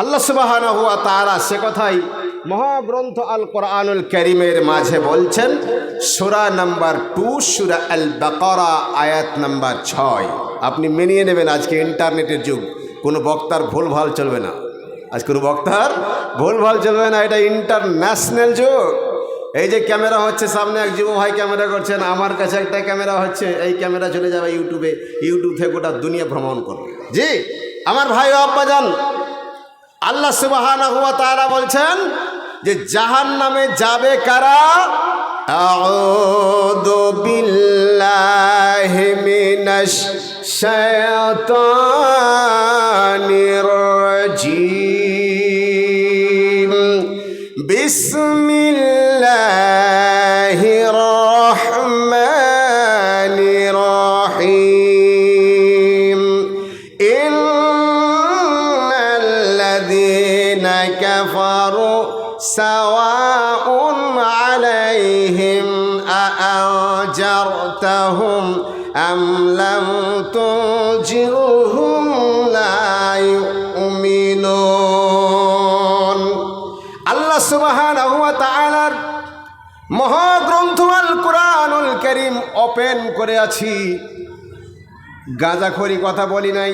আল্লাহ সুবাহান হুয়া তারা সে কথাই মহাগ্রন্থ আল কোরআনুল করিমের মাঝে বলছেন, সুরা নাম্বার টু, সুরা আল বাকরা আয়াত নাম্বার ছয়। আপনি মেনিয়ে নেবেন আজকে ইন্টারনেটের যুগ। কোনো বক্তার ভুলভাল চলবে না। আজ কোনো বক্তার ভুল ভালো চলবে না। এটা ইন্টারন্যাশনাল যুগ। এই যে ক্যামেরা হচ্ছে সামনে, এক যুব ভাই ক্যামেরা করছেন, আমার কাছে একটা ক্যামেরা হচ্ছে, এই ক্যামেরা চলে যাবে ইউটিউবে। ইউটিউব থেকে গোটা দুনিয়া ভ্রমণ করবে। জি, আমার ভাই আব্বা যান। আল্লাহ সুবাহানা হুয়া তারা বলছেন যে জাহান নামে যাবে কারা? আউযু كفروا سواء عليهم أأنجرتهم أم لم تنجرهم لا يؤمنون আল্লাহ সুবহানাহু ওয়া তাআলার মহাগ্রন্থ আল কোরআনুল করিম ওপেন করে আছি গাঁজাখড়ি কথা বলি নাই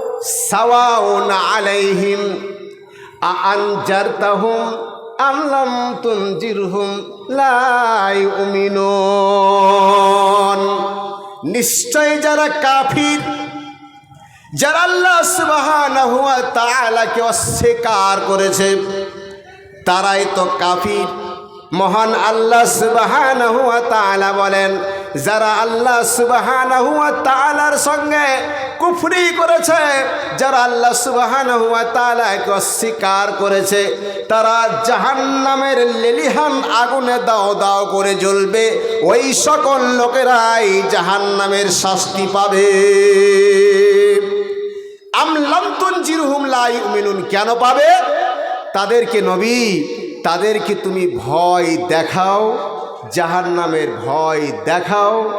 সাওয়াউন আলাইহিম, আআনজারতাহুম আম লাম তুনজিরহুম, লা ইউমিনুন। নিশ্চয় যারা কাফির, যারা আল্লাহ সুবহানাহু ওয়া তাআলাকে অস্বীকার করেছে, তারাই তো কাফির। মহান আল্লাহ সুবহানাহু ওয়া তাআলা বলেন যারা আল্লাহ সুবহানাহু ওয়া সঙ্গে কুফরি করেছে, যারা আল্লাহ তাআলাকে অস্বীকার করেছে, তারা জাহান্নামের লেলিহান আগুনে দাও দাও করে জ্বলবে। ওই সকল লোকেরাই জাহান্নামের শাস্তি পাবে। আমলাম তুনজিরহুম লা ইউমিনুন, কেন পাবে? তাদেরকে নবী, তাদেরকে তুমি ভয় দেখাও। জাহান্নামের ভয় দেখাও,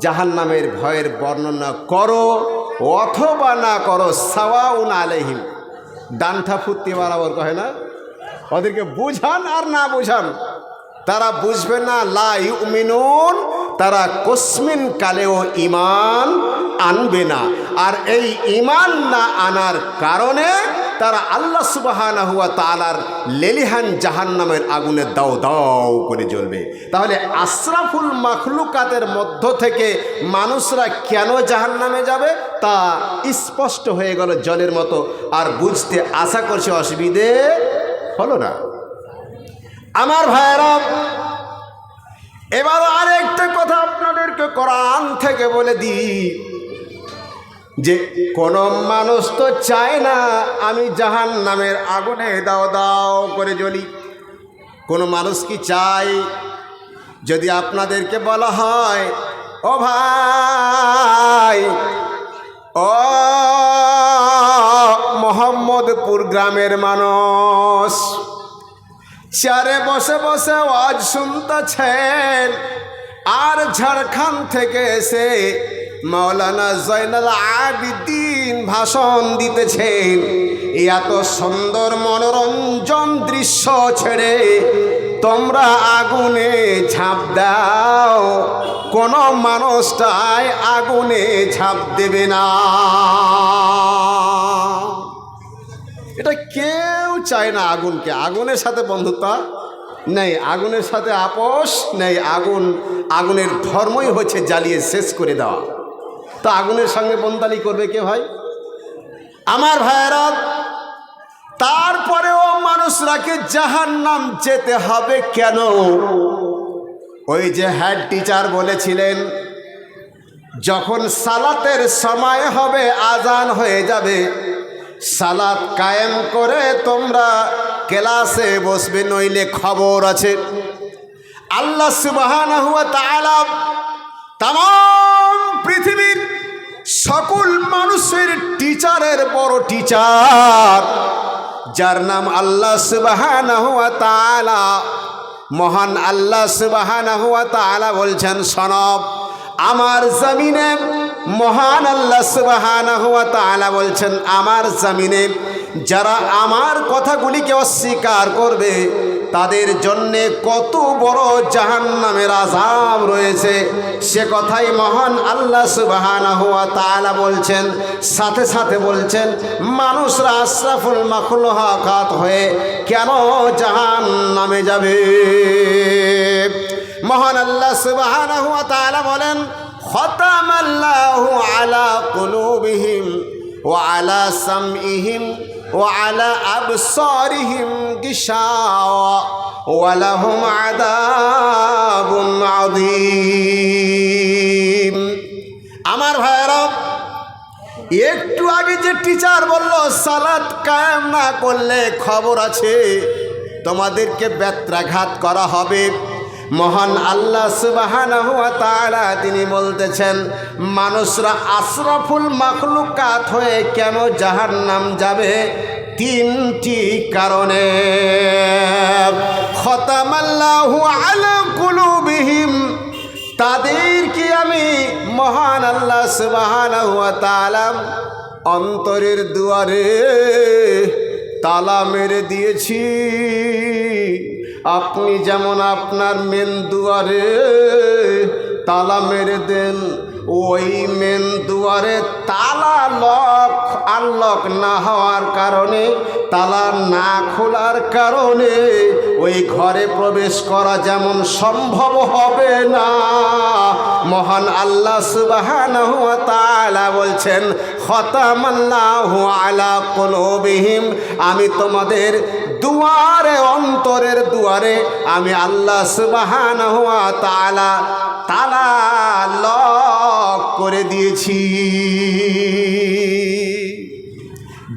জাহান্নামের ভয়ের বর্ণনা করো, অথবা না করো, সাওয়াউন আলাইহিম। ডান্ঠা ফুটতে বরাবর কহে না? ওদেরকে বুঝান আর না বুঝান। তারা বুঝবে না, লা ইউমিনুন, তারা কসমিন কালেও ইমান আনবে না। আর এই ইমান না আনার কারণে তারা আল্লাহ সুবাহানা হুয়া তালার লেলিহান জাহান্নামের আগুনে দাও দাও করে জ্বলবে। তাহলে আশরাফুল মাখলুকাতের মধ্য থেকে মানুষরা কেন জাহান্নামে যাবে? তা স্পষ্ট হয়ে গেল জলের মতো। আর বুঝতে আশা করছে অসুবিধে হলো না। আমার ভাইয়েরা এবার আরেকটা কথা আপনাদেরকে কোরআন থেকে বলে দিই। যে কোনো মানুষ তো চায় না আমি জাহান নামের আগুনে দাও দাও করে জ্বলি। কোনো মানুষ কি চাই যদি আপনাদেরকে বলা হয়, ও ভাই, ও মোহাম্মদপুর গ্রামের মানুষ, চারে বসে বসে আজ শুনতেছেন, আর ঝাড়খণ্ড থেকে এসে মাওলানা জয়নাল আবিদ্দিন ভাষণ দিতেছেন। এত সুন্দর মনোরঞ্জন দৃশ্য ছেড়ে তোমরা আগুনে ঝাঁপ দাও। কোনো মানুষটাই আগুনে ঝাঁপ দেবে না। এটা কেউ চায় না আগুনকে। আগুনের সাথে বন্ধুত্ব নেই, আগুনের সাথে আপোষ নেই, আগুন, আগুনের ধর্মই হচ্ছে জ্বালিয়ে শেষ করে দেওয়া। তো আগুনের সঙ্গে বন্দালি করবে কে ভাই? আমার ভাইয়েরা, তারপরেও মানুষরাকে জাহান নাম যেতে হবে কেন? ওই যে হেড টিচার বলেছিলেন, যখন সালাতের সময় হবে, আজান হয়ে যাবে, সালাত কায়েম করে তোমরা ক্লাসে বসবে, নইলে খবর আছে। আল্লাহ তাআলা তাম, পৃথিবীর সকল মানুষের টিচারের বড় টিচার যার নাম আল্লাহ তাআলা। মহান আল্লাহ তাআলা বলছেন সনব আমার জমিনে মহান আল্লাহ তাআলা বলছেন, আমার জমিনে যারা আমার কথাগুলিকে অস্বীকার করবে তাদের জন্যে কত বড় জাহান্নামের আজাব রয়েছে। সে কথাই মহান আল্লাহ তাআলা বলছেন, সাথে সাথে বলছেন, মানুষরা আশরাফুল মাখলুকাত হয়ে কেন জাহান্নামে যাবে? মহান আল্লাহ সুবহানাহু ওয়া তাআলা বলেন, খতামাল্লাহু আলা কুলুবিহিম ও আলা সামইহিম আবসারিহিম গিশাওয়া ওয়া লাহুম আযাবুন আযীম। আমার ভাইরা একটু আগে যে টিচার বলল সালাত কায়েম না করলে খবর আছে, তোমাদেরকে ব্যত্রাঘাত করা হবে। মহান আল্লাহ তাআলা তিনি বলতেছেন, মানুষরা আশরাফুল মাখলুকাত হয়ে কেন জাহান্নাম যাবে? তিনটি কারণে। খতামাল্লাহু আলা তাদেরকে আমি মহান আল্লাহ সুবহানাহু তাআলা অন্তরের দুয়ারে তালা মেরে দিয়েছি। আপনি যেমন আপনার মেন দুয়ারে তালা মেরে দেন, ওই মেন দুয়ারে তালা লক আনলক না হওয়ার কারণে, তালা না খোলার কারণে ওই ঘরে প্রবেশ করা যেমন সম্ভব হবে না। মহান আল্লাহ তাআলা বলছেন, খতামাল্লাহু আলা কুলুবিহিম। আমি তোমাদের দুয়ারে, অন্তরের দুয়ারে আমি আল্লাহ সুবহানাহু ওয়া তালা তালা লক করে দিয়েছি।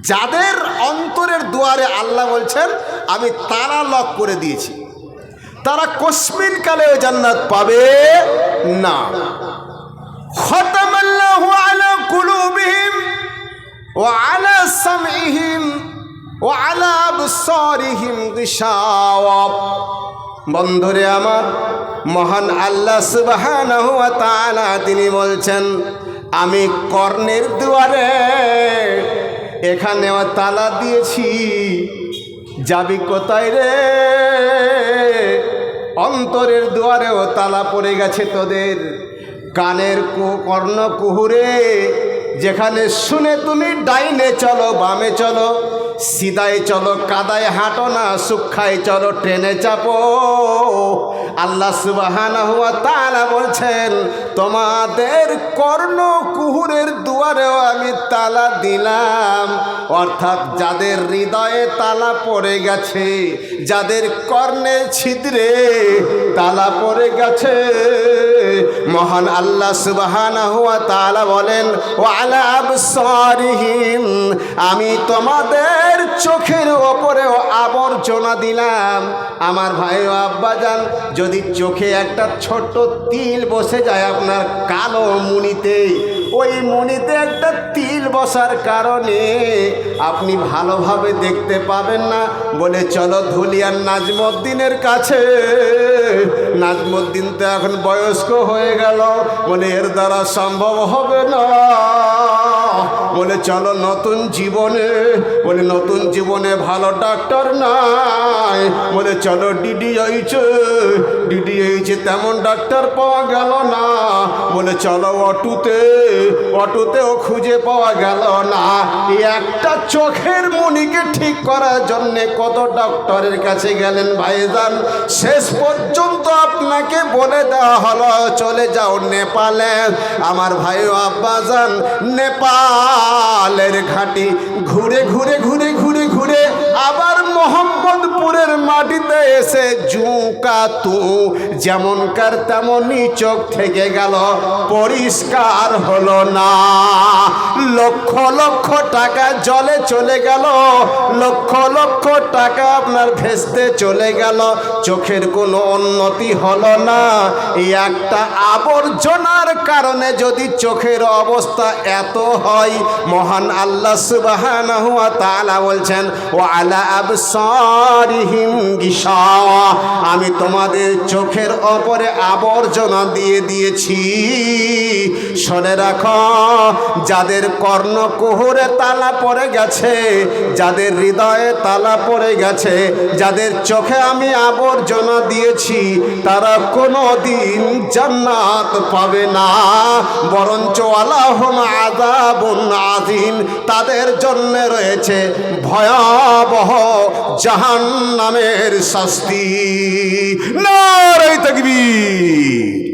যাদের অন্তরের দুয়ারে আল্লাহ বলছেন, আমি তালা লক করে দিয়েছি। তারা কসমিন কালে জান্নাত পাবে না। খতামাল্লাহু আলা কুলুবিহিম ওয়া আলা সামইহিম ওয়া আলা আবসারিহিম গিশাওয়া। বন্ধুরে আমার, মহান আল্লাহ সুবহানাহু তিনি বলছেন, আমি কর্ণের দুয়ারে এখানেও তালা দিয়েছি। যাবি কোথায় রে? অন্তরের দুয়ারেও তালা পড়ে গেছে তোদের। কানের কু কর্ণ কুহুরে যেখানে শুনে তুমি ডাইনে চলো, বামে চলো সিদায় চলো, কাদায় হাঁটো না, সুখায় চলো, ট্রেনে চাপো। আল্লাহ সুবাহানা হুয়া তালা বলছেন, তোমাদের কর্ণ কুহুরের দুয়ারেও আমি তালা দিলাম। অর্থাৎ যাদের হৃদয়ে তালা পড়ে গেছে, যাদের কর্ণে ছিদ্রে তালা পড়ে গেছে মহান আল্লাহ সুবাহানা বলেন ও আলা আবসারিহিম আমি তোমাদের চোখের ওপরেও আবর্জনা দিলাম। আমার ভাই ও আব্বাজান, যদি চোখে একটা ছোট্ট তিল বসে যায় আপনার কালো মুনিতে ওই মুনিতে একটা তিল বসার কারণে আপনি ভালোভাবে দেখতে পাবেন না। বলে, চলো ধুলিয়ান নাজমুদ্দিনের কাছে। নাজমুদ্দিন তো এখন বয়স্ক হয়ে গেল। বলে, এর দ্বারা সম্ভব হবে না। চলো নতুন জীবনে। বলে, নতুন জীবনে ভালো ডাক্তার নাই। বলে, চলো ডিডি হয়েছে ডিডি হয়েছে তেমন ডাক্তার পাওয়া গেল না। বলে, চলো অটুতে, অটুতেও খুঁজে পাওয়া গেল না। একটা চোখের মনিকে ঠিক করার জন্যে কত ডক্টরের কাছে গেলেন ভাইজান। শেষ পর্যন্ত আপনাকে বলে দেওয়া হলো, চলে যাও নেপালে। আমার ভাই আব্বাজান নেপালের ঘাটে ঘুরে ঘুরে ঘুরে ঘুরে ঘুরে আবার মোহাম্মদপুরের মাটিতে এসে জুকা তু। যেমনকার তেমনই চোখ থেকে গেল, পরিষ্কার হলো না। লক্ষ লক্ষ টাকা জলে চলে গেল, লক্ষ লক্ষ টাকা আপনার ভেস্তে চলে গেল। চোখের কোনো উন্নতি হলো না। এই একটা আবর্জনার কারণে যদি চোখের অবস্থা এত হয়, মহান আল্লাহ ওয়া বলছেন ও আলা আবসারিহিম গিশাওয়া আমি তোমাদের চোখের ওপরে আবর্জনা দিয়ে দিয়েছি। শুনে রাখো, যাদের কর্ণ কোহরে তালা পড়ে গেছে, যাদের হৃদয়ে তালা পড়ে গেছে, যাদের চোখে আমি আবর্জনা দিয়েছি, তারা কোনো দিন জান্নাত পাবে না। বরঞ্চ আল্লাহম আযাবুন আযীম, তাদের জন্য রয়েছে ভয়াবহ জাহান্নামের শাস্তি। নারাই তাকবীর।